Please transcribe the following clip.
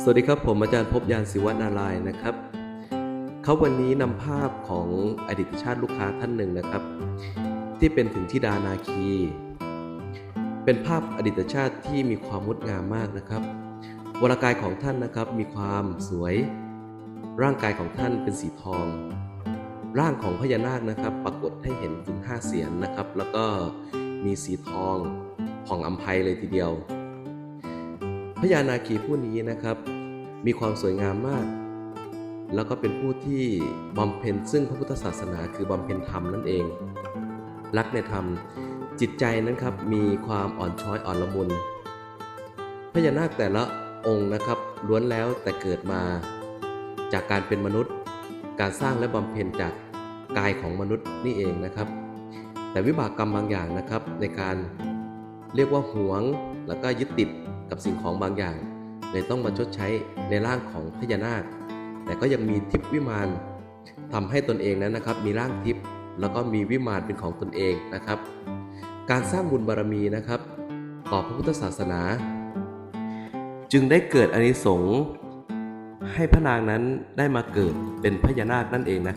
สวัสดีครับผมอาจารย์พบยานศิวนาลายนะครับเขาวันนี้นำภาพของอดีตชาติลูกค้าท่านหนึ่งนะครับ ที่เป็นถึงธิดานาคี เป็นภาพอดีตชาติที่มีความงดงามมากนะครับวรกายของท่านนะครับมีความสวย ร่างกายของท่านเป็นสีทอง ร่างของพญานาคนะครับ ปรากฏให้เห็นถึงห้าเสียนนะครับ แล้วก็มีสีทองผ่องอัมภัยเลยทีเดียว พญานาคีผู้นี้นะครับ มีความสวยงามมาก แล้วก็เป็นผู้ที่บำเพ็ญซึ่งพระพุทธศาสนาคือบำเพ็ญธรรมนั่นเอง รักในธรรมจิตใจนั้นครับมีความอ่อนช้อยอ่อนละมุนพญานาคแต่ละองค์นะครับล้วนแล้วแต่เกิดมาจากการเป็นมนุษย์ การสร้างและบำเพ็ญจากกายของมนุษย์นี่เองนะครับ แต่วิบากกรรมบางอย่างนะครับในการเรียกว่าหวงแล้วก็ยึดติด กับสิ่งของบางอย่างเลยต้องมาชดใช้ในร่างของพญานาค แต่ก็ยังมีทิพวิมานทำให้ตนเองนั้นนะครับ มีร่างทิพย์แล้วก็มีวิมานเป็นของตนเองนะครับ การสร้างบุญบารมีนะครับ ต่อพระพุทธศาสนา จึงได้เกิดอนิสงส์ให้พระนางนั้นได้มาเกิดเป็นพญานาคนั่นเองนะ